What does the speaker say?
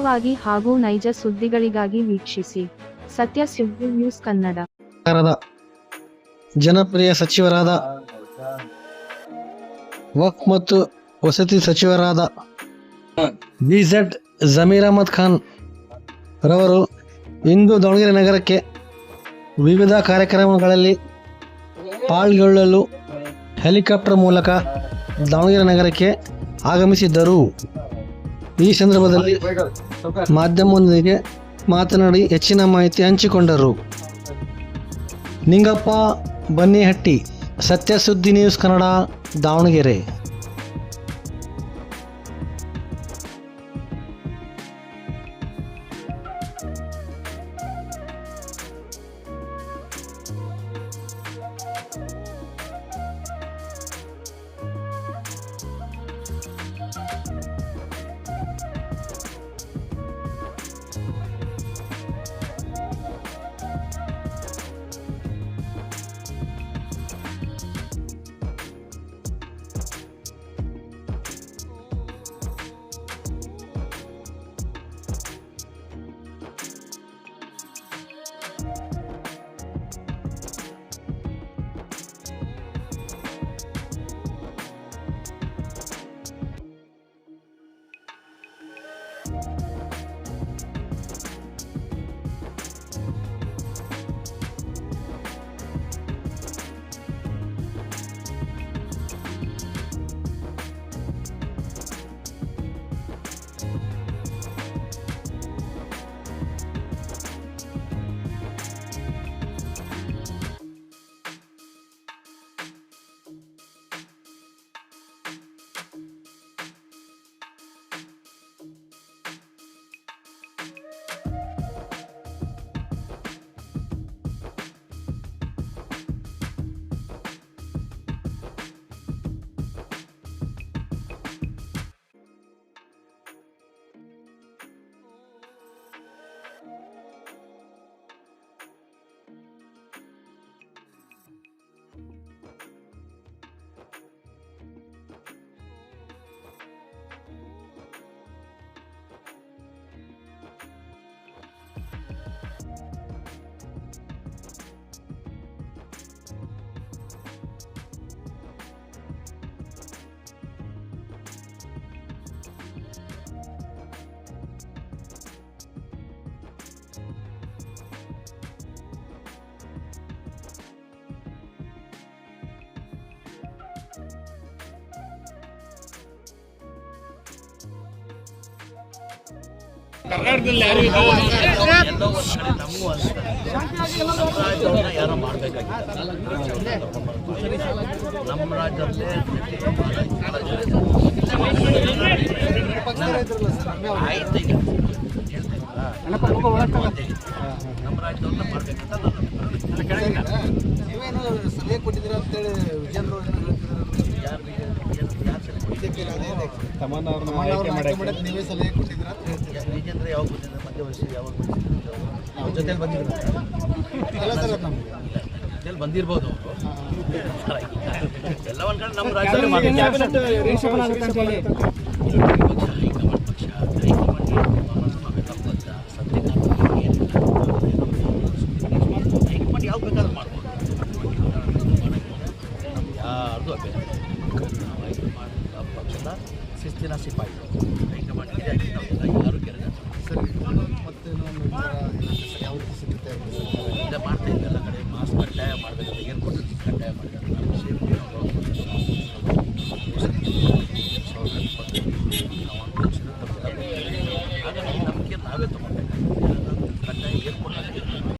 ಖಚಿತವಾಗಿ ಹಾಗೂ ನೈಜ ಸುದ್ದಿಗಳಿಗಾಗಿ ವೀಕ್ಷಿಸಿ. ಸತ್ಯ ಸುದ್ದಿ ನ್ಯೂಸ್ ಕನ್ನಡ. ಜನಪ್ರಿಯ ಸಚಿವರಾದ ವಕ್ ಮತ್ತು ವಸತಿ ಸಚಿವರಾದ ಬಿಝೆಡ್ ಜಮೀರ್ ಅಹಮದ್ ಖಾನ್ ರವರು ಇಂದು ದಾವಣಗೆರೆ ನಗರಕ್ಕೆ ವಿವಿಧ ಕಾರ್ಯಕ್ರಮಗಳಲ್ಲಿ ಪಾಲ್ಗೊಳ್ಳಲು ಹೆಲಿಕಾಪ್ಟರ್ ಮೂಲಕ ದಾವಣಗೆರೆ ನಗರಕ್ಕೆ ಆಗಮಿಸಿದ್ದರು. ಈ ಸಂದರ್ಭದಲ್ಲಿ ಮಾಧ್ಯಮದೊಂದಿಗೆ ಮಾತನಾಡಿ ಹೆಚ್ಚಿನ ಮಾಹಿತಿ ಹಂಚಿಕೊಂಡರು. Ningappa Bannihatti Satyasuddi news Kannada Davanagere. ಕರ್ನಾಟಕದಲ್ಲಿ ಯಾರು ಯಾರೋ ಮಾಡಬೇಕಾಗಿತ್ತು ನಮ್ಮ ರಾಜ್ಯದಲ್ಲೇ ಆಯ್ತು ನಮ್ಮ ರಾಜ್ಯದವ್ರನ್ನ ಮಾಡ್ಬೇಕಂತ ನೀವೇನು ಸಲಹೆ ಕೊಟ್ಟಿದ್ದೀರಾ ಅಂತೇಳಿ ವಿಜೇಂದ್ರ ಅವ್ರು ಏನೋ ಹೇಳ್ತಿದ್ರು. ಯಾರು ಬಿಜೆಪಿಯಲ್ಲಿ ಅದೇ ಮಾಡಕ್ಕೆ ನೀವೇ ಸಲಹೆ ಕೊಟ್ಟಿದ್ದೀರಾ? ಅಂತ ಯಾವಾಗ ಬಂದಿದ್ದಾರೆ ಮಧ್ಯವಯಸ್ಸು ಯಾವಾಗ ಅವ್ರ ಜೊತೆಲಿ ಬಂದಿದ್ರು ಎಲ್ಲ ಥರ ನಮ್ಗೆ. ಜೊತೆಲಿ ಬಂದಿರ್ಬೋದು. ಅವರು ಎಲ್ಲ ಒಂದ್ ಕಡೆ ನಮ್ಮ ರಾಜ್ಯದಲ್ಲಿ ಶಿಸ್ತಿನ ಸಿಪಾಯಿ